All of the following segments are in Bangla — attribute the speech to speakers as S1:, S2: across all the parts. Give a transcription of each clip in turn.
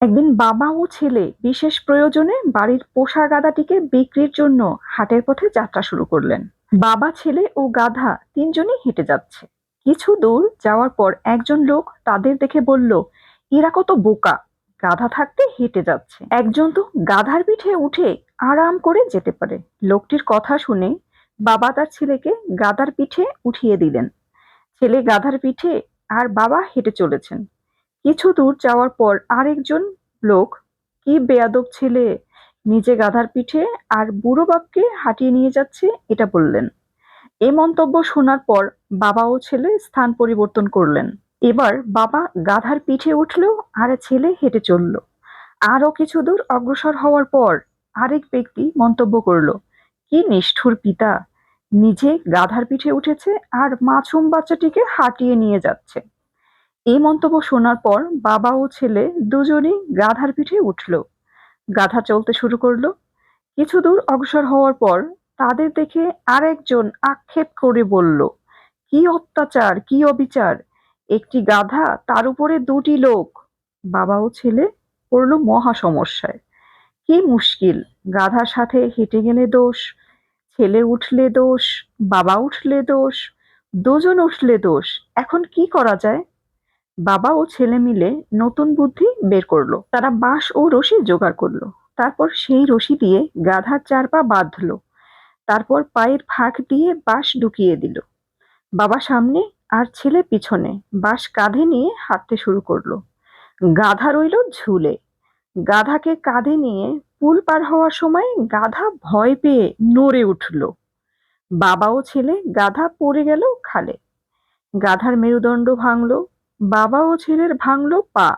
S1: একদিন বাবা ও ছেলে বিশেষ প্রয়োজনে বাড়ির পোষা গাধাটিকে বিক্রির জন্য হাটের পথে যাত্রা শুরু করলেন। বাবা, ছেলে ও গাধা তিনজনই হেঁটে যাচ্ছে। কিছু দূর যাওয়ার পর একজন লোক তাদের দেখে বলল, এরা কত বোকা। গাধা থাকতে হেঁটে যাচ্ছে। একজন তো গাধার পিঠে উঠে আরাম করে যেতে পারে। লোকটির কথা শুনে বাবা তার ছেলেকে গাধার পিঠে উঠিয়ে দিলেন। ছেলে গাধার পিঠে আর বাবা হেঁটে চলেছেন। কিছু দূর যাওয়ার পর আরেকজন লোক, কি বেয়াদব ছেলে, নিজে গাধার পিঠে আর বুড়ো বাপকে হাঁটিয়ে নিয়ে যাচ্ছে, এটা বললেন। এ মন্তব্য শোনার পর বাবা ও ছেলে স্থান পরিবর্তন করলেন। এবার বাবা গাধার পিঠে উঠল আর ছেলে হেঁটে চলল। আরও কিছু দূর অগ্রসর হওয়ার পর আরেক ব্যক্তি মন্তব্য করল, কি নিষ্ঠুর পিতা, নিজে গাধার পিঠে উঠেছে আর মাছুম বাচ্চাটিকে হাঁটিয়ে নিয়ে যাচ্ছে। এই মন্তব্য শোনার পর বাবা ও ছেলে দুজনেই গাধার পিঠে উঠল। গাধা চলতে শুরু করল। কিছু দূর অগ্রসর হওয়ার পর তাদের দেখে আরেকজন আক্ষেপ করে বলল, কি অত্যাচার, কি অবিচার? একটি গাধা তার উপরে দুটি লোক। বাবা ও ছেলে পড়ল মহা সমস্যায়। কি মুশকিল, গাধার সাথে হেঁটে গেলে দোষ, ছেলে উঠলে দোষ, বাবা উঠলে দোষ, দুজন উঠলে দোষ, এখন কি করা যায়? বাবা ও ছেলে মিলে নতুন বুদ্ধি বের করল। তারা বাঁশ ও রশি জোগাড় করল। তারপর সেই রশি দিয়ে গাধার চার পা বাঁধলো। তারপর পায়ের ফাঁক দিয়ে বাঁশ ঢুকিয়ে দিল। বাবা সামনে আর ছেলে পিছনে বাঁশ কাঁধে নিয়ে হাঁটতে শুরু করল। গাধা রইল ঝুলে। গাধাকে কাঁধে নিয়ে পুল পার হওয়ার সময় গাধা ভয় পেয়ে নড়ে উঠল। বাবা ও ছেলে গাধা পড়ে গেল খালে। গাধার মেরুদণ্ড ভাঙলো। বাবা ও ছেলের ভাঙলো পা।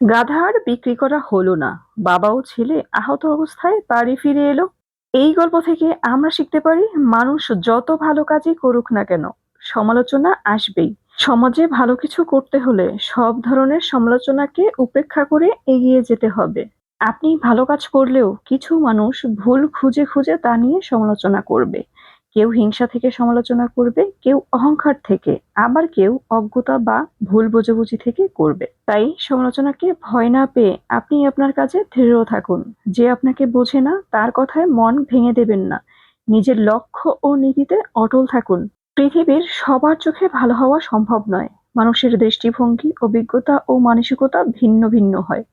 S1: গাধা আর বিক্রি করা হলো না। বাবা ও ছেলে আহত অবস্থায় বাড়ি ফিরে এলো। এই গল্প থেকে আমরা শিখতে পারি, মানুষ যত ভালো কাজই করুক না কেন, সমালোচনা আসবেই। সমাজে ভালো কিছু করতে হলে সব ধরনের সমালোচনাকে উপেক্ষা করে এগিয়ে যেতে হবে। আপনি ভালো কাজ করলেও কিছু মানুষ ভুল খুঁজে খুঁজে তা নিয়ে সমালোচনা করবে। কেউ হিংসা থেকে সমালোচনা করবে, কেউ অহংকার থেকে, আবার কেউ অজ্ঞতা বা ভুল বোঝাবুঝি থেকে করবে। তাই সমালোচনাকে ভয় না পেয়ে আপনি আপনার কাজে দৃঢ় থাকুন। যে আপনাকে বোঝে না, তার কথায় মন ভেঙে দেবেন না। নিজের লক্ষ্য ও নীতিতে অটল থাকুন। পৃথিবীর সবার চোখে ভালো হওয়া সম্ভব নয়। মানুষের দৃষ্টিভঙ্গি, অভিজ্ঞতা ও মানসিকতা ভিন্ন ভিন্ন হয়।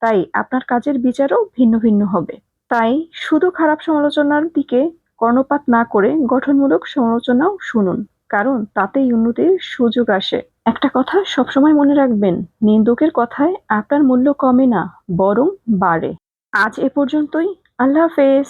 S1: তাই আপনার কাজের বিচারও ভিন্ন ভিন্ন হবে। তাই শুধু খারাপ সমালোচনার দিকে কর্ণপাত না করে গঠনমূলক সমালোচনাও শুনুন, কারণ তাতেই উন্নতির সুযোগ আসে। একটা কথা সবসময় মনে রাখবেন, নিন্দুকের কথায় আপনার মূল্য কমে না, বরং বাড়ে। আজ এ পর্যন্তই, আল্লাহ হাফেজ।